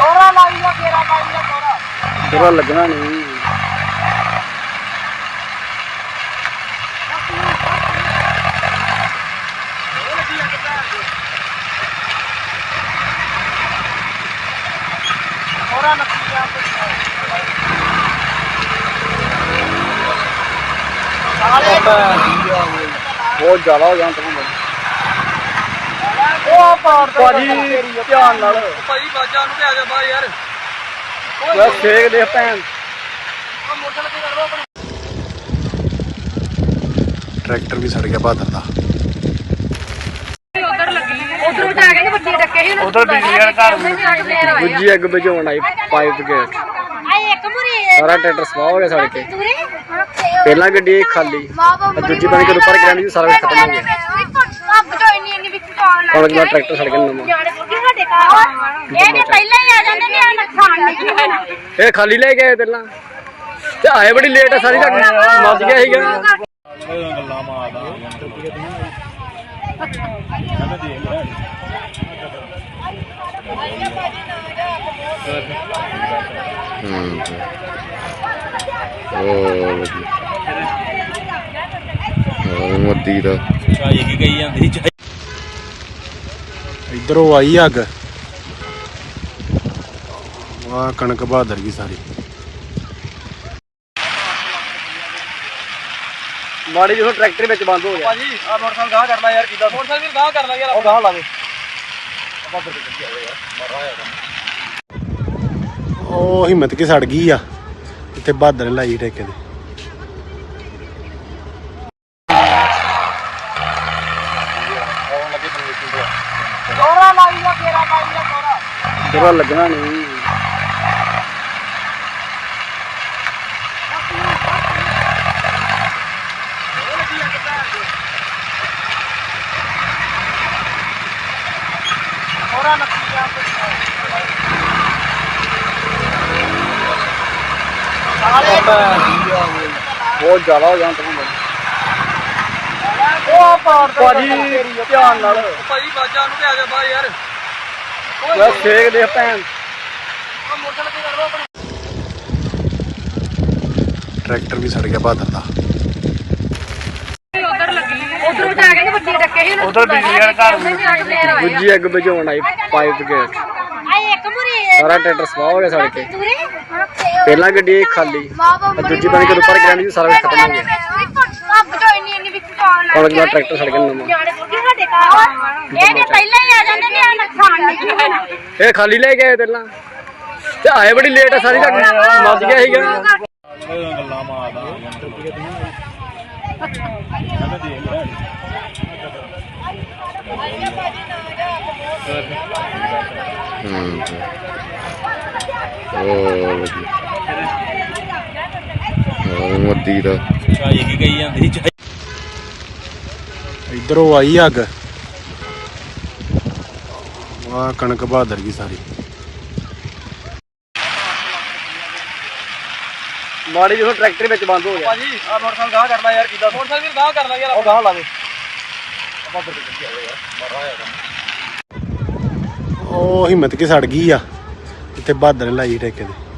ਦੋਰਾ ਲਾਈ ਲਾਈ ਤੇਰਾ ਲੱਗਣਾ ਨਹੀਂ। ਦੋਰਾ ਬਹੁਤ ਜ਼ਿਆਦਾ ਹੋ ਤੁਹਾਨੂੰ ਉਹ ਪਾੜ ਭਾਜੀ ਧਿਆਨ ਨਾਲ। ਭਾਈ ਬਾਜਾ ਨੂੰ ਤੇ ਆ ਜਾ ਬਾਹਰ ਯਾਰ। ਯਾਰ ਸੇਕ ਦੇ ਭੈਣ। ਉਹ ਤੇ ਕਰ ਆਪਣੀ। ਟਰੈਕਟਰ ਵੀ ਸੜ ਗਿਆ ਬਹਾਦਰ ਦਾ। ਉਧਰ ਜਾ ਕੇ ਵੱਡੀ ਡੱਕੇ ਸੀ ਉੱਧਰ ਬਿਜਲੀ ਵਾਲੇ ਘਰ ਦੂਜੀ ਅੱਗ ਬੁਝਾਉਣ ਆਈ ਪਾਈਪ ਕੇ ਆਏ ਇੱਕ ਮੁਰੀ ਸਾਰਾ ਟਰੈਕਟਰ ਸਵਾਹ ਹੋ ਗਿਆ ਸੜ ਕੇ ਪਹਿਲਾਂ ਗੱਡੀ ਖਾਲੀ ਦੂਜੀ ਪਾਣੀ ਕਦੋਂ ਪਰ ਗਿਆ ਨਹੀਂ ਸਾਰਾ ਖਤਮ ਹੋ ਗਿਆ। ਅੱਬ ਤੋਂ ਇੰਨੀ ਇੰਨੀ ਵਿੱਚ ਪਾਉਣ ਲੱਗ ਹੁਣ ਜਿਹੜਾ ਟਰੈਕਟਰ ਸੜ ਗਿਆ ਨਵਾਂ। ਜਾਣੇ ਬੁੱਢੀ ਸਾਡੇ ਘਰ ਇਹ ਵੀ ਪਹਿਲਾਂ ਹੀ ਆ ਜਾਂਦੇ ਨੇ ਆ ਨੁਕਸਾਨ ਨਹੀਂ ਹੋਣਾ। ਇਹ ਖਾਲੀ ਲੈ ਗਏ ਪਹਿਲਾਂ। ਤੇ ਆਏ ਬੜੀ ਲੇਟ ਆ ਸਾਰੀ ਤੱਕ ਮੱਜ ਗਿਆ ਸੀਗਾ। ਹੂੰ। ਉਹ ਵਧੀਆ। ਮੋਦੀ ਦਾ। ਚਾਹੀ ਕੀ ਗਈ ਜਾਂਦੀ ਚਾਹੀ ਇਧਰੋਂ ਆਈ ਅੱਗ। ਵਾਹ ਕਣਕ ਬਹਾਦਰ ਗਈ ਸਾਰੀ। ਮਾੜੀ ਜਿਹੀ ਟਰੈਕਟਰ ਵਿੱਚ ਬੰਦ ਹੋ ਗਿਆ। ਭਾਜੀ ਆ ਮੋਟਰਸਾਈਕਲ ਗਾਹ ਕਰਨਾ ਯਾਰ ਕਿਦਾਂ? ਮੋਟਰਸਾਈਕਲ ਵੀ ਗਾਹ ਕਰ ਲਾ ਯਾਰ। ਉਹ ਗਾਹ ਲਾ ਦੇ। ਉਹ ਹਿੰਮਤ ਕੀ ਸੜ ਗਈ ਆ। ਇੱਥੇ ਬਹਾਦਰ ਲਾਈ ਠੇਕੇ ਤੇ ਦੋਰਾ ਲਾਈ ਆ ਕੇਰਾ ਲਾਈ ਆ ਦੋਰਾ ਤੇਰਾ ਲੱਗਣਾ ਨਹੀਂ। ਦੋਰਾ ਨੱਕੀ ਆ ਸਾਲੇ ਬਹੁਤ ਜ਼ਿਆਦਾ ਹੋ ਜਾਣ ਤੁਹਾਨੂੰ। ਉਹ ਪਾੜ ਭਾਜੀ ਧਿਆਨ ਨਾਲ। ਭਾਈ ਬਾਜਾ ਨੂੰ ਤੇ ਆ ਜਾ ਬਾਹਰ ਯਾਰ। ਯਾਰ ਸੇਕ ਦੇ ਭੈਣ। ਤੇ ਟਰੈਕਟਰ ਵੀ ਸੜ ਗਿਆ ਬਹਾਦਰ ਦਾ। ਉਧਰ ਜਾ ਕੇ ਵੱਡੀ ਡੱਕੇ ਸੀ ਉੱਧਰ ਬਿਜਲੀ ਵਾਲੇ ਘਰ ਦੂਜੀ ਅੱਗ ਬੁਝਾਉਣ ਆਈ ਪਾਈਪ ਕੇ ਆਏ ਇੱਕ ਮੁਰੀ ਸਾਰਾ ਟਰੈਕਟਰ ਸਵਾਹ ਹੋ ਗਿਆ ਸੜ ਕੇ। ਪਹਿਲਾਂ ਗੱਡੀ ਖਾਲੀ ਦੂਜੀ ਪਾਣੀ ਕਦੋਂ ਪਰ ਗਿਆ ਨਹੀਂ ਸਾਰਾ ਕੁਝ ਖਤਮ ਹੋ ਗਿਆ। ਤੋਂ ਇੰਨੀ ਇੰਨੀ ਵਿੱਚ ਪਾਉਣ ਲੱਗ ਹੁਣ ਜਿਹੜਾ ਟਰੈਕਟਰ ਸੜ ਗਿਆ ਨਵਾਂ। ਜਾਣੇ ਬੁੱਢੀ ਸਾਡੇ ਘਰ ਇਹ ਵੀ ਪਹਿਲਾਂ ਹੀ ਆ ਜਾਂਦੇ ਨੇ ਆ ਨੁਕਸਾਨ ਨਹੀਂ ਹੋਣਾ। ਇਹ ਖਾਲੀ ਲੈ ਗਏ ਪਹਿਲਾਂ ਤੇ ਆਏ ਬੜੀ ਲੇਟ ਆ ਸਾਰੀ ਤੱਕ ਮੱਜ ਗਿਆ ਸੀਗਾ। ਗੱਲਾਂ ਮਾਰਦਾ ਹੂੰ। ਉਹ ਵਧੀਆ। ਉਹ ਮੋਦੀ ਦਾ। ਚਾਹੀ ਕੀ ਗਈ ਜਾਂਦੀ ਚਾਹੀ ਇਧਰੋਂ ਆਈ ਅੱਗ। ਵਾਹ ਕਣਕ ਬਹਾਦਰ ਗਈ ਸਾਰੀ। ਮਾੜੀ ਜਿਹੀ ਟਰੈਕਟਰ ਵਿੱਚ ਬੰਦ ਹੋ ਗਿਆ। ਭਾਜੀ ਆ ਮੋਟਰਸਾਈਕਲ ਗਾਹ ਕਰਨਾ ਯਾਰ ਕਿਦਾਂ? ਮੋਟਰਸਾਈਕਲ ਵੀ ਗਾਹ ਕਰ ਲਾ ਯਾਰ ਉਹ ਗਾਹ ਲਾ ਦੇ। ਉਹ ਹਿੰਮਤ ਕੀ ਸੜ ਗਈ ਆ? ਇੱਥੇ ਬਹਾਦਰ ਲਾਈ ਠੇਕੇ ਤੇ?